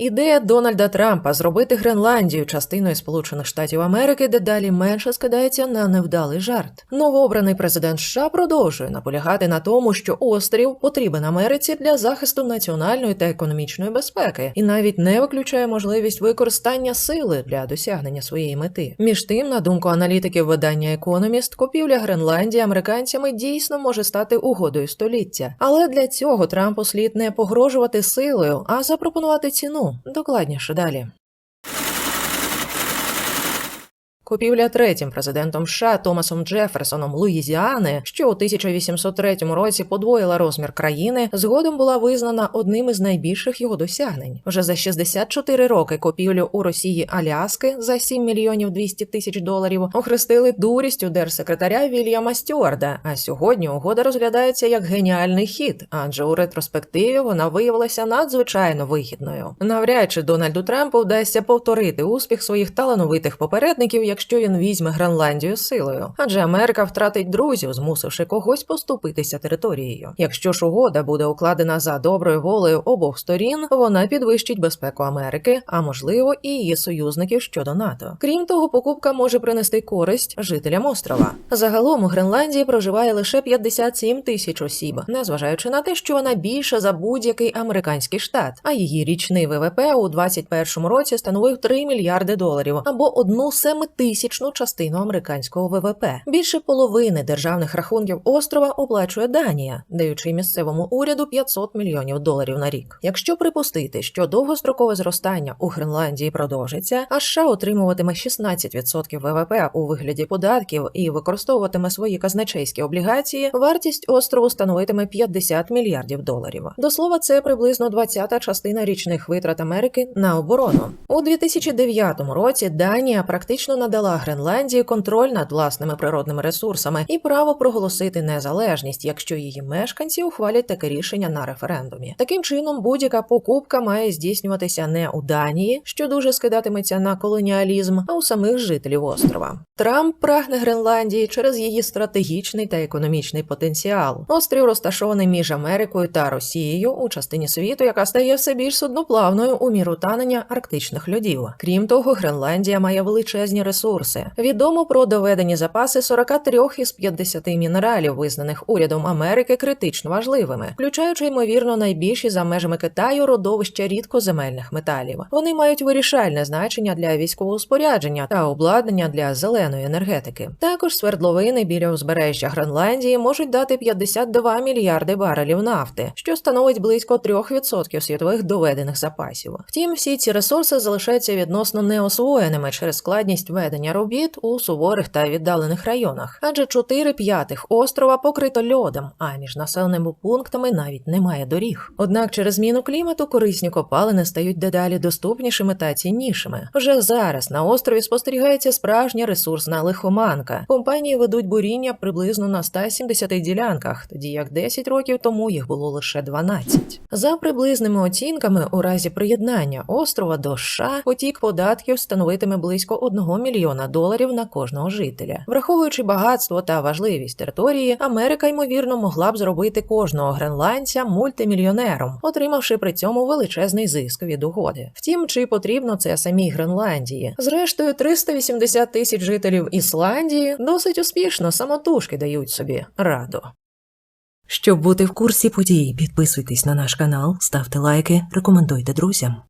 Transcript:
Ідея Дональда Трампа зробити Гренландію частиною Сполучених Штатів Америки дедалі менше скидається на невдалий жарт. Новообраний президент США продовжує наполягати на тому, що острів потрібен Америці для захисту національної та економічної безпеки, і навіть не виключає можливість використання сили для досягнення своєї мети. Між тим, на думку аналітиків видання Економіст, купівля Гренландії американцями дійсно може стати угодою століття, але для цього Трампу слід не погрожувати силою, а запропонувати ціну. Докладніше далі. Купівля третім президентом США Томасом Джеферсоном Луїзіани, що у 1803 році подвоїла розмір країни, згодом була визнана одним із найбільших його досягнень. Вже за 64 роки купівлю у Росії Аляски за 7 мільйонів 200 тисяч доларів охрестили дурістю держсекретаря Вільяма Стюарда. А сьогодні угода розглядається як геніальний хід, адже у ретроспективі вона виявилася надзвичайно вигідною. Навряд чи Дональду Трампу вдасться повторити успіх своїх талановитих попередників, якщо він візьме Гренландію силою, адже Америка втратить друзів, змусивши когось поступитися територією. Якщо ж угода буде укладена за доброю волею обох сторін, вона підвищить безпеку Америки, а можливо і її союзників щодо НАТО. Крім того, покупка може принести користь жителям острова. Загалом у Гренландії проживає лише 57 тисяч осіб, незважаючи на те, що вона більша за будь-який американський штат, а її річний ВВП у 2021 році становив 3 мільярди доларів або одну семитисячну частину американського ВВП. Більше половини державних рахунків острова оплачує Данія, даючи місцевому уряду 500 мільйонів доларів на рік. Якщо припустити, що довгострокове зростання у Гренландії продовжиться, а США отримуватиме 16% ВВП у вигляді податків і використовуватиме свої казначейські облігації, вартість острову становитиме 50 мільярдів доларів. До слова, це приблизно 20-та частина річних витрат Америки на оборону. У 2009 році Данія практично надала Гренландії контроль над власними природними ресурсами і право проголосити незалежність, якщо її мешканці ухвалять таке рішення на референдумі. Таким чином, будь-яка покупка має здійснюватися не у Данії, що дуже скидатиметься на колоніалізм, а у самих жителів острова. Трамп прагне Гренландії через її стратегічний та економічний потенціал. Острів розташований між Америкою та Росією у частині світу, яка стає все більш судноплавною у міру танення арктичних льодів. Крім того, Гренландія має величезні ресурси. Відомо про доведені запаси 43 із 50 мінералів, визнаних урядом Америки критично важливими, включаючи ймовірно найбільші за межами Китаю родовища рідкоземельних металів. Вони мають вирішальне значення для військового спорядження та обладнання для зеленої енергетики. Також свердловини біля узбережжя Гренландії можуть дати 52 мільярди барелів нафти, що становить близько 3% світових доведених запасів. Втім, всі ці ресурси залишаються відносно неосвоєними через складність ведення робіт у суворих та віддалених районах, адже 4 п'ятих острова покрито льодом, а між населеними пунктами навіть немає доріг. Однак через зміну клімату корисні копалини стають дедалі доступнішими та ціннішими. Вже зараз на острові спостерігається справжня ресурсна лихоманка. Компанії ведуть буріння приблизно на 170 ділянках, тоді як 10 років тому їх було лише 12. За приблизними оцінками, у разі приєднання острова до США потік податків становитиме близько 1 мільйона доларів на кожного жителя. Враховуючи багатство та важливість території, Америка ймовірно могла б зробити кожного гренландця мультимільйонером, отримавши при цьому величезний зиск від угоди. Втім, чи потрібно це самій Гренландії? Зрештою, 380 тисяч жителів Ісландії досить успішно самотужки дають собі раду. Щоб бути в курсі подій, підписуйтесь на наш канал, ставте лайки, рекомендуйте друзям.